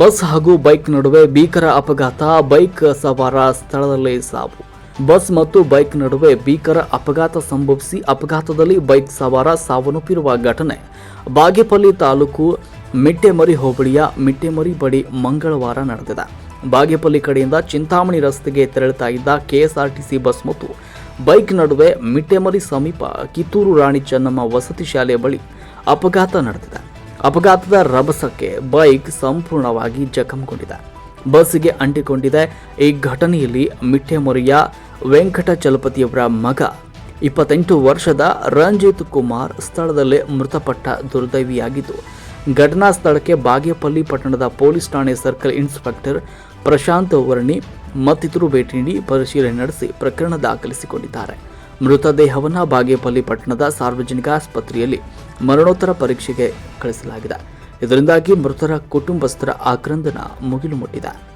Bus ಹಾಗೂ bike ನಡುವೆ ಭೀಕರ ಅಪಘಾತ, ಬೈಕ್ ಸವಾರ ಸ್ಥಳದಲ್ಲೇ ಸಾವು. ಬಸ್ ಮತ್ತು ಬೈಕ್ ನಡುವೆ ಭೀಕರ ಅಪಘಾತ ಸಂಭವಿಸಿ ಅಪಘಾತದಲ್ಲಿ ಬೈಕ್ ಸವಾರ ಸಾವನ್ನಪ್ಪಿರುವ ಘಟನೆ. ಬಾಗೇಪಲ್ಲಿ ತಾಲೂಕು ಮಿಟ್ಟೆಮರಿ ಹೋಬಳಿಯ ಮಿಟ್ಟೆಮರಿ ಬಳಿ ಮಂಗಳವಾರ ನಡೆದಿದೆ. ಬಾಗೇಪಲ್ಲಿ ಕಡೆಯಿಂದ ಚಿಂತಾಮಣಿ ರಸ್ತೆಗೆ ತೆರಳುತ್ತಾ ಇದ್ದ ಕೆಎಸ್ಆರ್ಟಿಸಿ ಬಸ್ ಮತ್ತು ಬೈಕ್ ನಡುವೆ ಮಿಟ್ಟೆಮರಿ ಸಮೀಪ ಕಿತ್ತೂರು ರಾಣಿ ಚೆನ್ನಮ್ಮ ವಸತಿ ಶಾಲೆ ಬಳಿ ಅಪಘಾತ ನಡೆದಿದೆ. ಅಪಘಾತದ ರಭಸಕ್ಕೆ ಬೈಕ್ ಸಂಪೂರ್ಣವಾಗಿ ಜಖಂಗೊಂಡಿದೆ. ಬಸ್ಸಿಗೆ ಅಂಟಿಕೊಂಡಿದೆ. ಈ ಘಟನೆಯಲ್ಲಿ ಮಿಠೆಮೊರೆಯ ವೆಂಕಟ ಚಲಪತಿಯವರ ಮಗ, ಇಪ್ಪತ್ತೆಂಟು ವರ್ಷದ ರಂಜಿತ್ ಕುಮಾರ್ ಸ್ಥಳದಲ್ಲೇ ಮೃತಪಟ್ಟ ದುರ್ದೈವಿಯಾಗಿದ್ದು, ಘಟನಾ ಸ್ಥಳಕ್ಕೆ ಬಾಗೇಪಲ್ಲಿ ಪಟ್ಟಣದ ಪೊಲೀಸ್ ಠಾಣೆ ಸರ್ಕಲ್ ಇನ್ಸ್ಪೆಕ್ಟರ್ ಪ್ರಶಾಂತ್ ವರ್ಣಿ ಮತ್ತಿತರರು ಭೇಟಿ ನೀಡಿ ಪರಿಶೀಲನೆ ನಡೆಸಿ ಪ್ರಕರಣ ದಾಖಲಿಸಿಕೊಂಡಿದ್ದಾರೆ. ಮೃತದೇಹವನ್ನು ಬಾಗೇಪಲ್ಲಿ ಪಟ್ಟಣದ ಸಾರ್ವಜನಿಕ ಆಸ್ಪತ್ರೆಯಲ್ಲಿ ಮರಣೋತ್ತರ ಪರೀಕ್ಷೆಗೆ ಕಳಿಸಲಾಗಿದೆ. ಇದರಿಂದಾಗಿ ಮೃತರ ಕುಟುಂಬಸ್ಥರ ಆಕ್ರಂದನ ಮುಗಿಲು ಮುಟ್ಟಿದೆ.